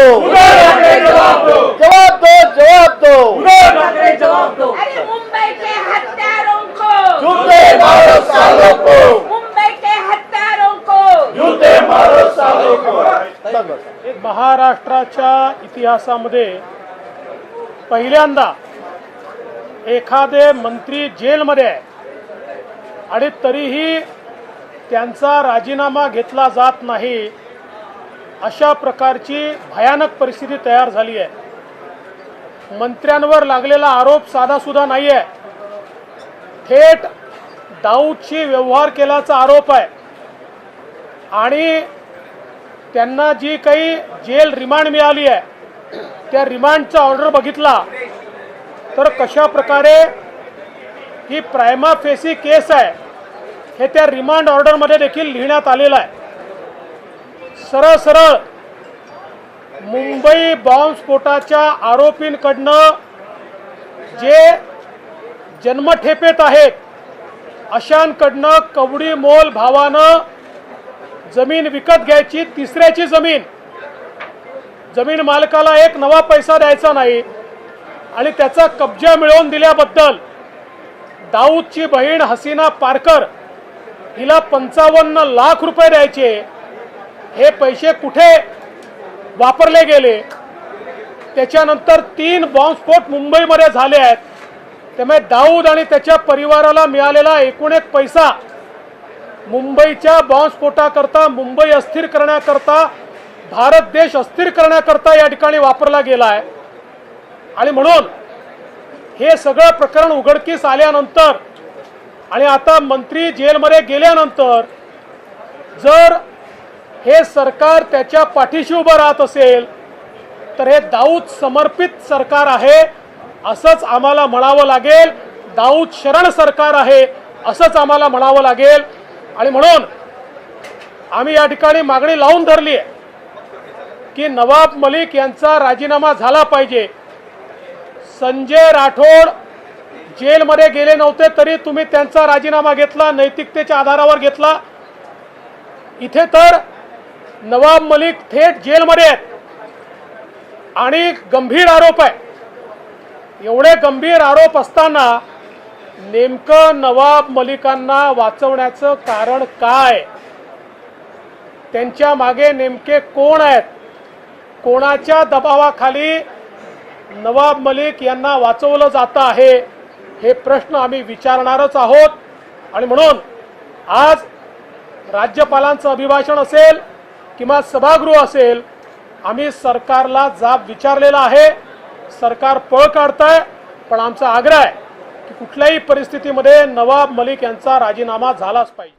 जवाब दो जवाब दो जवाब दो अरे मुंबई के हत्यारों को जूते मारो सालों को मुंबई के हत्यारों को जूते मारो सालों को महाराष्ट्राच्या इतिहासामध्ये पहिल्यांदा एखादे मंत्री जेलमध्ये आहे आणि तरीही त्यांचा राजीनामा घेतला जात नाही अशा प्रकारची भयानक परिस्थिती तयार झाली आहे. मंत्र्यांवर लागलेला आरोप साधासुद्धा नाही आहे थेट दाऊदशी व्यवहार केल्याचा आरोप आहे. आणि त्यांना जी काही जेल रिमांड मिळाली आहे त्या रिमांडचा ऑर्डर बघितला तर कशा प्रकारे ही प्रायमा फेसी केस आहे हे त्या रिमांड ऑर्डरमध्ये देखील लिहिण्यात आलेलं आहे. सरळ सरळ मुंबई बॉम्बस्फोटाच्या आरोपींकडनं जे जन्मठेपेत आहेत अशांकडनं कवडी मोल भावानं जमीन विकत घ्यायची तिसऱ्याची जमीन जमीन मालकाला एक नवा पैसा द्यायचा नाही आणि त्याचा कब्जा मिळवून दिल्याबद्दल दाऊदची बहीण हसीना पारकर हिला पंचावन्न लाख रुपये द्यायचे. हे पैसे कुठे वापरले गेले? त्याच्यानंतर तीन बॉम्बस्फोट मुंबईमध्ये झाले आहेत. त्यामुळे दाऊद आणि त्याच्या परिवाराला मिळालेला एकूण एक पैसा मुंबईच्या बॉम्बस्फोटाकरता मुंबई अस्थिर करण्याकरता भारत देश अस्थिर करण्याकरता या ठिकाणी वापरला गेला आहे. आणि म्हणून हे सगळं प्रकरण उघडकीस आल्यानंतर आणि आता मंत्री जेलमध्ये गेल्यानंतर जर हे सरकार त्याच्या पाठीशी उभं राहत असेल तर हे दाऊद समर्पित सरकार आहे असंच आम्हाला म्हणावं लागेल. दाऊद शरण सरकार आहे असंच आम्हाला म्हणावं लागेल. आणि म्हणून आम्ही या ठिकाणी मागणी लावून धरली आहे की नवाब मलिक यांचा राजीनामा झाला पाहिजे. संजय राठोड जेलमध्ये गेले नव्हते तरी तुम्ही त्यांचा राजीनामा घेतला नैतिकतेच्या आधारावर घेतला. इथे तर नवाब मलिक थेट जेलमध्ये आहेत. आणि गंभीर आरोप आहे. एवढे गंभीर आरोप असताना नेमकं नवाब मलिकांना वाचवण्याचं कारण काय? त्यांच्या मागे नेमके कोण आहेत? कोणाच्या दबावाखाली नवाब मलिक यांना वाचवलं जातं आहे? हे प्रश्न आम्ही विचारणारच आहोत. आणि म्हणून आज राज्यपालांचं अभिभाषण असेल किंवा सभागृह असेल आम्ही सरकारला जाब विचारलेला आहे. सरकार पळ काढतंय पण आमचा आग्रह आहे की कुठल्याही परिस्थितीमध्ये नवाब मलिक यांचा राजीनामा झालाच पाहिजे.